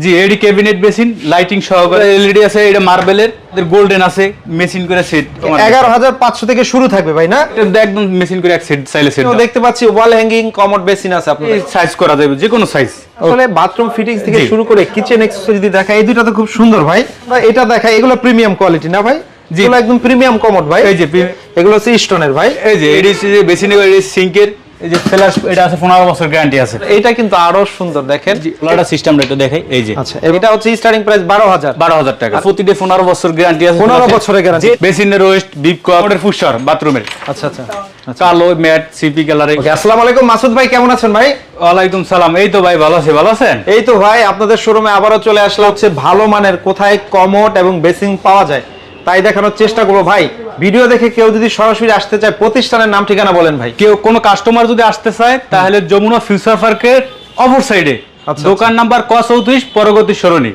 জি এডি cabinet basin lighting সহকারে LED আছে এটা মার্বেলের গোল্ডেন আছে মেশিন করে সেট এগারো হাজার পাঁচশো থেকে শুরু থাকবে ভাই না? একদম মেশিন করে এক সেট চাইলে সেট দেখতে পাচ্ছি ওয়াল হ্যাঙ্গিং কমোড বেসিন আছে আপনাদের। সাইজ করা যাবে যে কোনো সাইজ আসলে বাথরুম ফিটিংস থেকে শুরু করে কিচেন অ্যাক্সেসরি যদি দেখা এই দুটো তো খুব সুন্দর ভাই। এটা দেখা এগুলো প্রিমিয়াম কোয়ালিটি না ভাই। এগুলো একদম প্রিমিয়াম কমোড ভাই। এই যে এগুলো হচ্ছে স্টোনের ভাই। এই যে এডি বেসিনে সিঙ্কের। এই যে ফ্ল্যাশ এটা আছে পনেরো বছর গ্যারান্টি আছে। এইটা কিন্তু আরও সুন্দর দেখেন। ওলাটা সিস্টেমটা একটু দেখাই এই যে। আচ্ছা এটা হচ্ছে স্টার্টিং প্রাইস বারো হাজার। টাকা। প্রতিটা পনেরো বছর গ্যারান্টি আছে। 15 বছরের guarantee। বেসিনের ওয়েস্ট ডিপ কমের ফুসার বাথরুমের আচ্ছা আচ্ছা কালো ম্যাট সিপি কালারে আসসালামু আলাইকুম। মাসুদ ভাই কেমন আছেন ভাই? ওয়ালাইকুম সালাম। এই তো ভাই ভালো আছে ভালো আছেন? এই তো ভাই আপনাদের শোরুমে আবারও চলে আসলে হচ্ছে ভালো মানের কোথায় কমোড এবং বেসিং পাওয়া যায়? তাই দেখানোর চেষ্টা করব। ভাই ভিডিও দেখে কেউ যদি সরাসরি আসতে চায় প্রতিষ্ঠানের নাম ঠিকানা বলেন ভাই। কেউ কোনো কাস্টমার যদি আসতে চায় তাহলে যমুনা ফিউচার পার্কের অপর সাইডে আচ্ছা, দোকান নাম্বার ক চৌত্রিশ প্রগতি সরণী।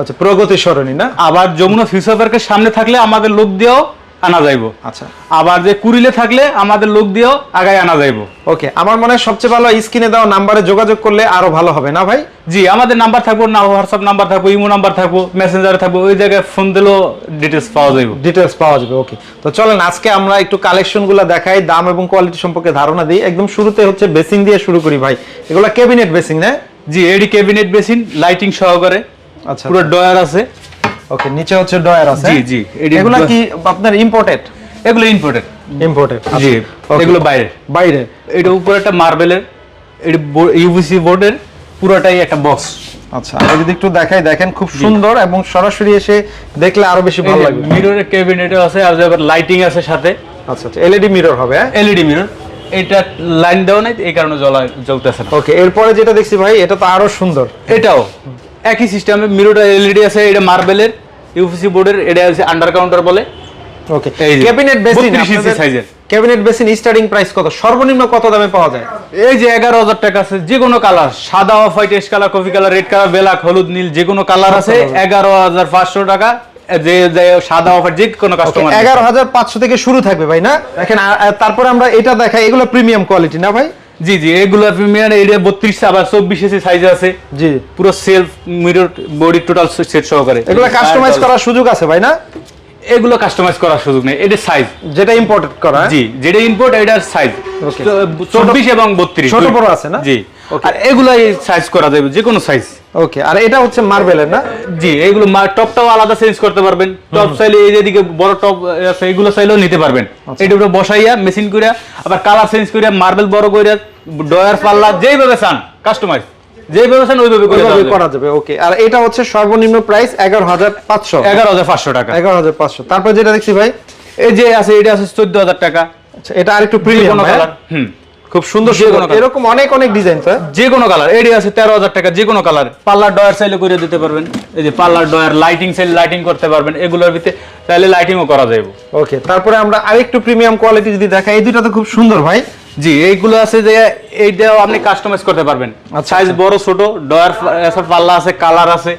আচ্ছা প্রগতি সরণী না? আবার যমুনা ফিউচার পার্কের সামনে থাকলে আমাদের লোক দিয়েও আনা যাইবো। আচ্ছা। আবার যে কুড়িলে থাকলে আমাদের লোক দিয়েও আগায় আনা যাইবো। ওকে আমার মনে হয় সবচেয়ে ভালো স্ক্রিনে দেওয়া নাম্বারে যোগাযোগ করলে আরও ভালো হবে না ভাই? জি আমাদের নাম্বার থাকব না হোয়াটসঅ্যাপ নাম্বার থাকব ইমো নাম্বার থাকব মেসেঞ্জারে থাকব ওই জায়গায় ফোন দিলেও ডিটেলস পাওয়া যাইব। ডিটেলস পাওয়া যাবে ওকে। তো চলেন আজকে আমরা একটু কালেকশনগুলো দেখাই দাম এবং কোয়ালিটি সম্পর্কে ধারণা দিই। একদম শুরুতে হচ্ছে বেসিং দিয়ে শুরু করি ভাই। এগুলো ক্যাবিনেট বেসিং না? জি এডি ক্যাবিনেট বেসিন লাইটিং সহকারে। আচ্ছা। পুরো ডয়ার আছে। ওকে নিচে হচ্ছে ডয়ার আছে। জি, জি, এগুলো কি আপনার ইম্পোর্টেড এগুলো ইম্পোর্টেড ইম্পোর্টেড জি এগুলো বাইরে বাইরে এটা উপরে একটা মার্বেলের এটা ইউভিসি বোর্ডের পুরোটাই একটা বক্স আচ্ছা আমি যদি একটু দেখাই দেখেন খুব সুন্দর এবং সরাসরি এসে দেখলে আরও বেশি ভালো লাগবে। মিররের ক্যাবিনেট আছে আর আবার লাইটিং আছে সাথে। আচ্ছা আচ্ছা এলইডি মিরর হবে হ্যাঁ? এলইডি মিরর এটা লাইন দেওয়া নাই এই কারণে জ্বলা জ্বলতেছে ওকে এরপরে যেটা দেখছি ভাই এটা তো আরও সুন্দর। এটাও। একই সিস্টেমে মিররটা এলইডি আছে এটা মার্বেলের ইউভিসি বোর্ডের এটা আছে আন্ডার কাউন্টার বলে ওকে ক্যাবিনেট বেসিন 32 ইঞ্চি সাইজের। ক্যাবিনেট বেসিন স্টার্টিং প্রাইস কত? সর্বনিম্ন কত দামে পাওয়া যায়? এই যে এগারো হাজার টাকা আছে যে কোনো কালার সাদা off white ash colour coffee colour red colour black হলুদ নীল যে কোনো কালার আছে এগারো হাজার পাঁচশো টাকা যে যে সাদা অফ যে কোনো কাস্টমার এগারো হাজার পাঁচশো থেকে শুরু থাকবে ভাই না? দেখেন তারপরে আমরা এটা দেখাই এগুলো প্রিমিয়াম কোয়ালিটি না ভাই? জি জি এগুলো প্রিমিয়ার এরিয়া বত্রিশ আবার চব্বিশ এসি সাইজ আছে। জি। পুরো shelf mirror body total set সহকারে। এগুলো কাস্টমাইজ করার সুযোগ আছে ভাই না? এগুলো কাস্টমাইজ করার সুযোগ নেই এটা সাইজ যেটা ইম্পোর্ট করা হ্যাঁ? জি যেটা ইম্পোর্ট এটার সাইজ চব্বিশ এবং বত্রিশ ছোট বড় আছে না? জি। আর এগুলো সাইজ করা যাবে যে কোনো সাইজ ওকে আর এটা হচ্ছে মার্বেলের না? জি এগুলো টপটাও আলাদা চেঞ্জ করতে পারবেন। টপ চাইলে এই যেদিকে বড় টপ আছে এগুলো চাইলেও নিতে পারবেন। আচ্ছা। এটা উপরে বসাইয়া মেশিন কইরা আবার কালার চেঞ্জ কইরা মার্বেল বড় কইরা ডয়ার পাল্লা যেইভাবে চান কাস্টমাইজ যেইভাবে চান ওইভাবে করা যাবে। ওকে আর এটা হচ্ছে সর্বনিম্ন প্রাইস এগারো হাজার পাঁচশো। এগারো হাজার পাঁচশো টাকা। এগারো হাজার পাঁচশো। তারপর যেটা দেখছি ভাই? এই যে আছে এটা আছে চোদ্দ হাজার টাকা। আচ্ছা এটা আর একটু যে প্রিমিয়াম কালার হুম। খুব সুন্দর। এরকম অনেক অনেক ডিজাইন তো হ্যাঁ? যে কোনো কালার এডি আছে তেরো হাজার টাকা যে কোনো কালার পার্লার ডয়ার চাইলে করে দিতে পারবেন। এই যে পার্লার ডয়ার লাইটিং চাইলে লাইটিং করতে পারবেন। এগুলোর ভিতরে চাইলে লাইটিংও করা যাবে ওকে তারপরে আমরা আরেকটু প্রিমিয়াম কোয়ালিটি যদি দেখাই এই দুটো তো খুব সুন্দর ভাই। জি এইগুলো আছে যে এইটাও আপনি কাস্টমাইজ করতে পারবেন। আচ্ছা, সাইজ বড় ছোট ডয়ার পাল্লা আছে কালার আছে।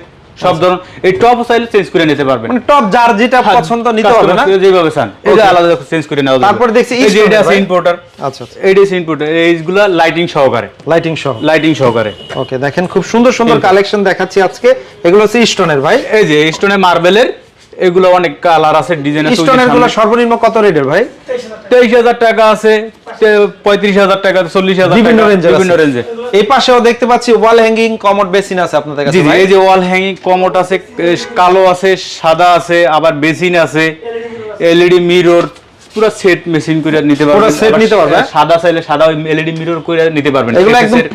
সব ধরুন এই টপ চাইলে চেঞ্জ করে নিতে পারবেন। মানে টপ যার যেটা পছন্দ নিতে হবে না। যেভাবে চান Okay. আলাদা চেঞ্জ করে নেওয়া যাবে তারপরে দেখছি এই যে এটা আছে ইম্পোর্টার আচ্ছা এইটা আছে ইম্পোর্টার এইগুলো লাইটিং সহকারে। লাইটিং সহ। লাইটিং সহকারে। ওকে দেখেন খুব সুন্দর সুন্দর কালেকশন দেখাচ্ছি আজকে। এগুলো হচ্ছে স্টোনের ভাই। এই যে স্টোনে মার্বেলের এগুলো অনেক কালার আছে ডিজাইন আছে স্টোনেরগুলো সর্বনিম্ন কত রেটের ভাই? তেইশ হাজার টাকা আছে পঁয়ত্রিশ হাজার টাকা চল্লিশ হাজার বিভিন্ন টাকা, বিভিন্ন রেঞ্জে এই পাশেও দেখতে পাচ্ছি ওয়াল হ্যাঙ্গিং কমোড বেসিন আছে আপনাদের কাছে এই যে ওয়াল হ্যাঙ্গিং কমোট আছে কালো আছে সাদা আছে আবার বেসিন আছে এলইডি মিরর পুরো সেট মেশিন করে নিতে পারবেন। পুরো set নিতে পারবে? সাদা চাইলে সাদা এলইডি মিরর করে নিতে পারবেন। এগুলো একদম-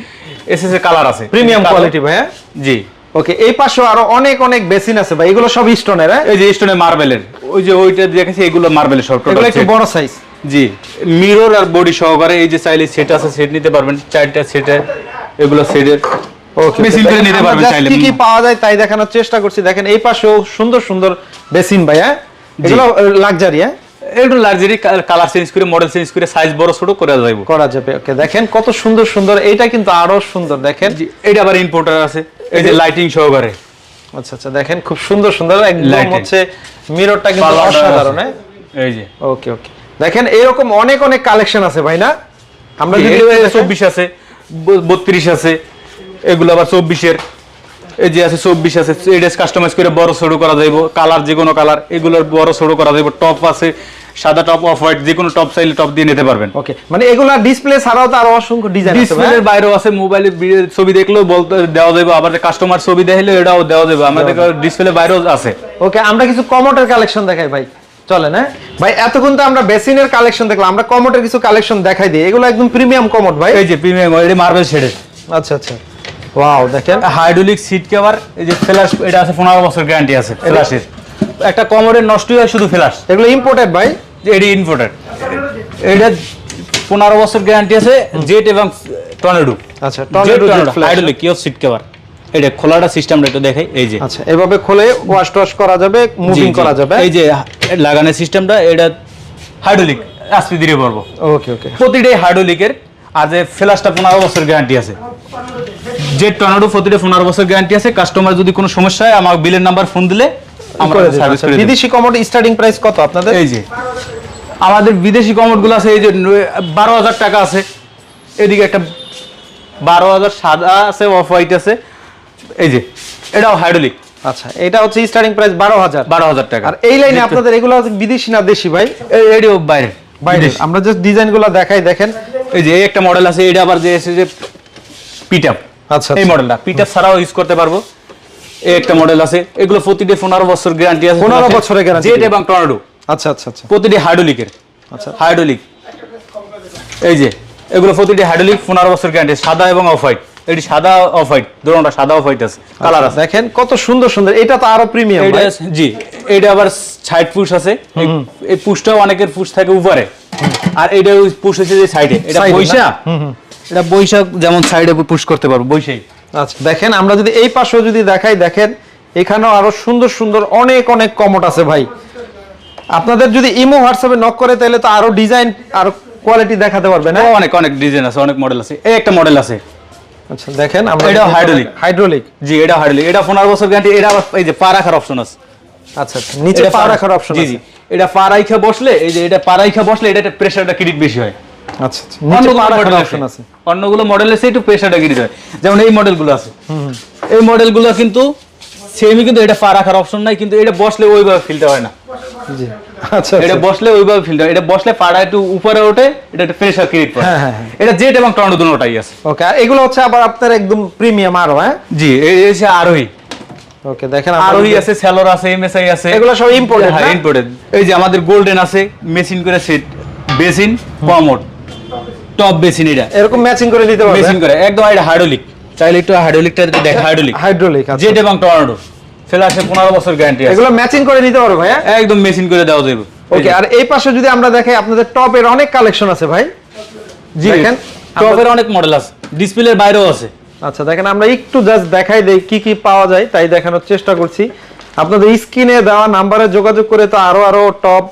এসএস এর কালার আছে। প্রিমিয়াম কোয়ালিটি ভাই হ্যাঁ? জি। ওকে এই পাশেও আরও অনেক অনেক বেসিন আছে ভাই এগুলো সব স্টোনের হ্যাঁ? এই যে মার্বেলের ওই যে ওইটা দেখেছি এগুলো মার্বেলের সব এগুলো একটু বড় সাইজ জি মিরর আর বডি সহকারে এই যে চাইলে সেট আছে সেট নিতে পারবেন। চারটা সেটে এগুলো সেটের ওকে মেশিন করে নিতে পারবেন চাইলে। কি কি পাওয়া যায় তাই দেখানোর চেষ্টা করছি। দেখেন এই পাশেও সুন্দর সুন্দর বেসিন ভাই হ্যাঁ? এগুলো লাক্সারি হ্যাঁ? একটু লাক্সারি কালার চেঞ্জ করে মডেল চেঞ্জ করে সাইজ বড় ছোট করে যাইব করা যাবে। ওকে দেখেন কত সুন্দর সুন্দর। এইটা কিন্তু আরও সুন্দর দেখেন। জি এটা আবার ইম্পোর্টার আছে। এই যে লাইটিং সহকারে। আচ্ছা আচ্ছা দেখেন খুব সুন্দর সুন্দর। একদম. হচ্ছে মিররটা কিন্তু অসাধারণ হ্যাঁ? এই যে। ওকে ওকে দেখেন এরকম অনেক অনেক কালেকশন আছে ভাই না? আমরা যদি চব্বিশ আছে বত্রিশ আছে এগুলো আবার চব্বিশের। এই যে আছে চব্বিশ আছে এডেস কাস্টমাইজ করে বড় সরু করা যাইব কালার যে কোনো কালার এগুলোর বড় ছোট করা যাইব। টপ আছে সাদা টপ অফ হোয়াইট যে কোনো টপ চাইলে টপ দিয়ে নিতে পারবেন। ওকে মানে এগুলা ডিসপ্লে ছাড়াও তো আরও অসংখ্য ডিজাইন ডিসপ্লের বাইরেও আছে মোবাইলে ছবি দেখলেও বলতে দেওয়া যাবে আবার কাস্টমার ছবি দেখলে এটাও দেওয়া যাবে আমাদের ডিসপ্লে বাইরেও আছে। ওকে আমরা কিছু কমোটের কালেকশন দেখাই ভাই। চলেন হ্যাঁ? ভাই এতক্ষণ তো আমরা বেসিনের কালেকশন দেখলাম আমরা কমোটের কিছু কালেকশন দেখাই দিই। এগুলো একদম প্রিমিয়াম কমোট ভাই। এই যে প্রিমিয়াম এটা মার্বেল শেডের আচ্ছা আচ্ছা। ওয়াও দেখেন। হাইড্রোলিক সিট কভার এই যে ফ্ল্যাশ এটা আছে পনেরো বছর গ্যারান্টি আছে ফ্ল্যাশের একটা কমরের নষ্ট হয় শুধু ফ্ল্যাশ এগুলো ইম্পোর্টেড ভাই? এটি ইনভোটার এটা পনেরো বছর গ্যারান্টি আছে জেট এবং টর্নেডো আচ্ছা টর্নেডো হাইড্রোলিক কিও সিট কভার এটা খোলাটা সিস্টেমটা একটু দেখাই এই যে। আচ্ছা এভাবে খুলে ওয়াশ টওয়াশ করা যাবে মুভিং। করা যাবে। এই যে লাগানোর সিস্টেমটা এটা হাইড্রোলিক আস্তে ধীরে পারব ওকে ওকে প্রতিটাই হাইড্রোলিকের আর যে ফ্ল্যাশটা পনেরো বছর গ্যারান্টি আছে। যে টর্নেডো প্রতিটা পনেরো বছর গ্যারান্টি আছে কাস্টমার যদি কোনো সমস্যা হয় আমার বিলের নাম্বার ফোন দিলে আমরা সার্ভিস আচ্ছা, করে বিদেশি কমোড স্টার্টিং প্রাইস কত আপনাদের? এই যে। আমাদের বিদেশি কমোডগুলো আছে এই যে বারো হাজার টাকা আছে। এদিকে একটা বারো হাজার সাদা আছে অফ হোয়াইট আছে। এই যে এটাও হাইড্রোলিক আচ্ছা এটা হচ্ছে স্টার্টিং প্রাইস বারো হাজার। বারো হাজার টাকা। আর এই লাইনে আপনাদের এগুলো বিদেশি না দেশি ভাই? এই- এটিও বাইরে বাইরে আমরা জাস্ট ডিজাইনগুলো দেখাই দেখেন। এই যে এই একটা মডেল আছে এটা আবার যে এসে যে পিটআপ আচ্ছা এই মডেলটা পিটআপ ছাড়াও ইউজ করতে পারব। এই একটা মডেল আছে এগুলো প্রতিটি পনেরো বছর গ্যারান্টি আছে। 15 বছরের guarantee জেট এবং টর্নেডো আচ্ছা আচ্ছা আচ্ছা। প্রতিটি হাইড্রোলিকের আচ্ছা। হাইড্রোলিক এই যে এগুলো প্রতিটি হাইড্রোলিক পনেরো বছর গ্যারান্টি সাদা এবং অফ হোয়াইট এটি সাদা অফ হোয়াইট সাদা অফ হোয়াইট আছে কালার আছে। দেখেন কত সুন্দর সুন্দর এটা তো আরও প্রিমিয়াম জি এটা আবার সাইড পুশ আছে। এই- পুশটাও অনেকের পুশ থাকে উপরে। আর এইটা পুশ হচ্ছে যে সাইডে এটা? বৈশা। এটা বৈশা যেমন সাইডে পুশ করতে পারব বৈশাই। আচ্ছা দেখেন আমরা যদি এই পাশেও যদি দেখাই দেখেন এখানেও আরও সুন্দর সুন্দর অনেক অনেক কমোট আছে ভাই। আপনাদের যদি ইমো হোয়াটসঅ্যাপে নক করে তাহলে তো আরও ডিজাইন আর কোয়ালিটি দেখাতে পারবে না অনেক অনেক ডিজাইন আছে অনেক মডেল আছে। এই একটা মডেল আছে। আচ্ছা দেখেন আমরা এটাও hydraulic। হাইড্রোলিক জি এটা হাইড্রোলিক এটা পনেরো বছর গ্যারান্টি এটা এই যে পা রাখার অপশন আছে। আচ্ছা আচ্ছা নিচে পা রাখার অপশন জি জি। এটা পা রাইখা বসলে এই যে এটা পা রাইখা বসলে এটা প্রেসারটা ক্রিট বেশি হয়। আচ্ছা আচ্ছা নিচে পা রাখার মডেল অপশন আছে। অন্যগুলো মডেল আছে একটু প্রেসারটা ক্রিট হয়। যেমন এই মডেলগুলো আছে। এই মডেলগুলো কিন্তু সেমই কিন্তু এটা পা রাখার অপশন নাই কিন্তু এটা বসলে ওইভাবে ফিলটা হয় না। জি। আচ্ছা এটা আচ্ছা বসলে ওইভাবে ফিলটা হয়। এটা বসলে পাড়া একটু উপরে ওঠে এটা একটা প্রেসার ক্রিয়েট করে। হ্যাঁ, হ্যাঁ, হ্যাঁ। এটা জেট এবং টর্নেডো দুটোটাই আছে। ওকে আর এগুলো হচ্ছে আবার আপনার একদম প্রিমিয়াম আরও হ্যাঁ? জি এই হচ্ছে আরোহী। ওকে দেখেন যদি- আছে সেলর আছে এমএসআই আছে। এগুলো সব imported, হ্যাঁ ইম্পোর্টেড এই যে আমাদের গোল্ডেন আছে মেশিন করে set basin commode top basin এটা। এরকম ম্যাচিং করে নিতে পারবে? মেশিন করে একদম এটা হাইড্রোলিক চাইলে একটু হাইড্রোলিকটা দেখ হাইড্রোলিক হাইড্রোলিক জেট এবং টর্নেডো ফ্ল্যাশে পনেরো বছর গ্যারান্টি আছে। এগুলো ম্যাচিং করে নিতে পারবে ভাই? একদম মেশিন করে দেওয়া যাবে। ওকে আর এই পাশে যদি আমরা দেখাই আপনাদের টপের অনেক কালেকশন আছে ভাই। জি দেখেন, টপের অনেক মডেল আছে। ডিসপ্লের বাইরেও আছে। আচ্ছা দেখেন আমরা একটু জাস্ট দেখাই দেই কি কি পাওয়া যায় তাই দেখানোর চেষ্টা করছি। আপনাদের স্ক্রিনে দেওয়া নাম্বারে যোগাযোগ করে তো আরও আরও টপ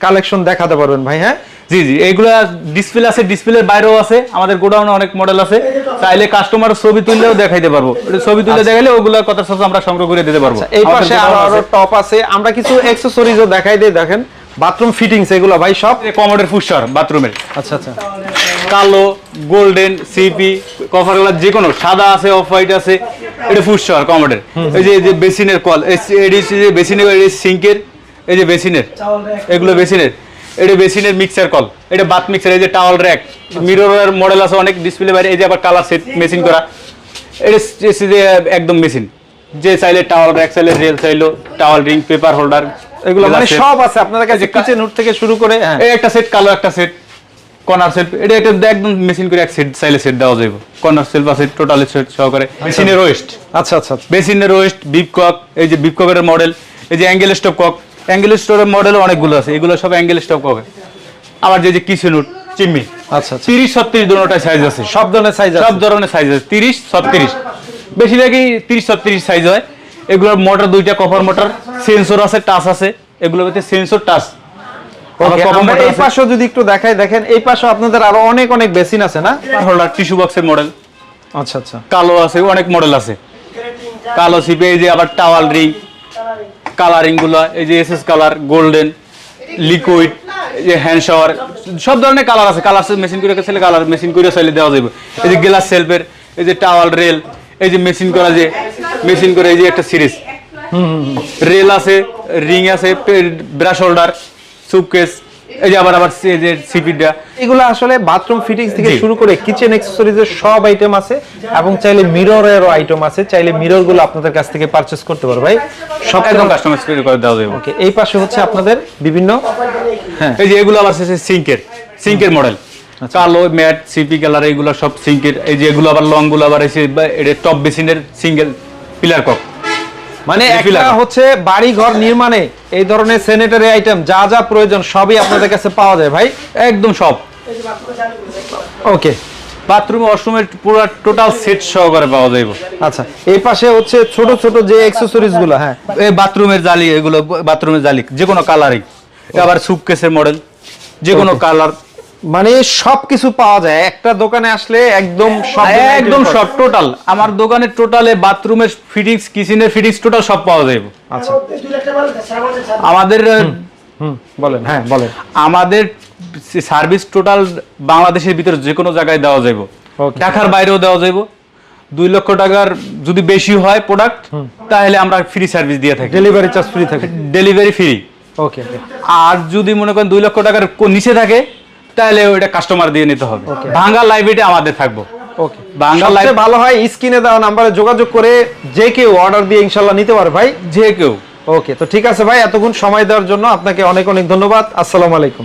কালেকশন দেখাতে পারবেন ভাই হ্যাঁ? জি জি এইগুলা ডিসপ্লে আছে ডিসপ্লের বাইরেও আছে আমাদের গোডাউনে অনেক মডেল আছে। চাইলে কাস্টমার ছবি তুললেও দেখাইতে পারব। ছবি তুলে দেখাইলে ওগুলা কথা সাথে আমরা সংগ্রহ করে দিতে পারব। আচ্ছা, এই পাশে আরও আরও টপ আছে। আমরা কিছু অ্যাকসেসরিজও দেখাই দেই দেখেন। বাথরুম ফিটিংস এগুলো ভাই সব? এই কমোডের ফুসার বাথরুমের আচ্ছা আচ্ছা। কালো গোল্ডেন সিপি কভার কালার যে কোনো সাদা আছে অফ হোয়াইট আছে এটা ফুসার কমোডের এই যে এই যে বেসিনের কল যে বেসিনের এই সিঙ্কের এই যে বেসিনের এগুলো বেসিনের। এটা বেসিনের মিক্সার কল এটা বাথ মিক্সার এই যে টাওয়াল র্যাক মিররের মডেল আছে অনেক ডিসপ্লে বাইরে এই যে আবার কালার সেট মেশিন করা এটা একদম মেশিন যে চাইলে টাওয়াল র্যাক চাইলে রেল চাইলো টাওয়াল রিং পেপার হোল্ডার এগুলো মানে সব আছে আপনাদের কাছে কিচেন হুড থেকে শুরু করে হ্যাঁ। এই একটা সেট কালো একটা সেট কর্নার সেট এটা এটা একদম মেশিন করে এক সেট চাইলে সেট দেওয়া যাবে কর্নার সেট বা সেট টোটাল সেট সহকারে। মেশিনের ওয়েস্ট আচ্ছা আচ্ছা। বেসিনের ওয়েস্ট বিপ কক এই যে বিপ ককের মডেল এই যে অ্যাঙ্গেল স্টপ কক অ্যাঙ্গেল স্টোরের মডেল অনেকগুলো আছে এগুলো সব অ্যাঙ্গেল স্টপ কক আবার যে যে কিচেনুট চিম্মি আচ্ছা আচ্ছা। তিরিশ ছত্রিশ দুটোটাই সাইজ আছে। সব ধরনের সাইজ সব ধরনের সাইজ আছে। তিরিশ ছত্রিশ। বেশিরভাগই তিরিশ ছত্রিশ সাইজ হয়। এগুলোর মোটর দুইটা কপার মোটর সেন্সর আছে টাচ আছে। এগুলোর ভিতরে সেন্সর টাচ এই পাশেও যদি একটু দেখাই দেখেন এই পাশে আপনাদের আরও অনেক অনেক বেসিন আছে না? হোল্ডার টিস্যু বক্সের মডেল আচ্ছা আচ্ছা। কালো আছে অনেক মডেল আছে। কালো সিপে এই যে আবার টাওয়াল রিং কালারিংগুলো এই যে এসএস কালার গোল্ডেন লিকুইড এই যে হ্যান্ড শাওয়ার সব ধরনের কালার আছে। কালার মেশিন করে চাইলে কালার মেশিন করে ছেলে দেওয়া যাবে। এই যে গ্লাস সেলফের এই যে টাওয়াল রেল এই যে মেশিন করা যে মেশিন করে এই যে একটা সিরিজ রেল আছে রিং আছে ব্রাশ হোল্ডার সুপকেস এই যে আবার আবার সিপিটা এগুলো আসলে বাথরুম ফিটিংস থেকে শুরু করে কিচেন অ্যাক্সেসরিজের সব আইটেম আছে এবং চাইলে মিররেরও আইটেম আছে। চাইলে মিররগুলো আপনাদের কাছ থেকে পারচেস করতে পারো ভাই। সব একদম কাস্টমাইজ করে দেওয়া যাবে। ওকে এই পাশে হচ্ছে আপনাদের বিভিন্ন হ্যাঁ। এই যে এগুলো আবার আছে সিঙ্কের। সিঙ্কের মডেল কালো ম্যাট সিপি কালার এগুলো সব সিঙ্কের। এই যে এগুলো আবার লংগুলো আবার এসে এটা টপ বেসিনের সিঙ্গেল পিলার কক মানে একটা হচ্ছে বাড়ি ঘর নির্মাণে এই ধরনের স্যানিটারি আইটেম যা যা প্রয়োজন সবই আপনাদের কাছে পাওয়া যায় ভাই একদম সব। ওকে। বাথরুম ওয়াশরুমের পুরো টোটাল সেট সহকারে পাওয়া যাবে আচ্ছা এই পাশে হচ্ছে ছোট ছোট যে অ্যাক্সেসরিজগুলো হ্যাঁ। এই বাথরুমের জালি এগুলো বাথরুমের জালি যে কোনো কালারিং আবার সুপকেসের মডেল যে কোনো কালার মানে সবকিছু পাওয়া যায়। একটা দোকানে আসলে একদম সব একদম সব টোটাল আমার দোকানে টোটালে বাথরুমের ফিটিংস কিচেনের ফিটিংস টোটাল সব পাওয়া যাবে আচ্ছা। আমাদের বলেন হ্যাঁ বলেন। আমাদের সার্ভিস টোটাল বাংলাদেশের ভিতরে যে কোনো জায়গায় দেওয়া যাবে. ঢাকার বাইরেও দেওয়া যাবে দুই লক্ষ টাকার যদি বেশি হয় প্রোডাক্ট তাহলে আমরা ফ্রি সার্ভিস দিয়ে থাকি। ডেলিভারি চার্জ ফ্রি থাকে। ডেলিভারি ফ্রি ওকে আর যদি মনে করেন দুই লক্ষ টাকার নিচে থাকে তাহলে ওইটা কাস্টমার দিয়ে নিতে হবে। ভাঙ্গা লাইব্রেরিটা আমাদের থাকব। ওকে বাংলা লাইভ ভালো হয় স্ক্রিনে দেওয়া নাম্বারে যোগাযোগ করে যে কেউ অর্ডার দিয়ে ইনশাল্লাহ নিতে পারে ভাই। যে কেউ। ওকে তো ঠিক আছে ভাই এতক্ষণ সময় দেওয়ার জন্য আপনাকে অনেক অনেক ধন্যবাদ। আসসালামু আলাইকুম।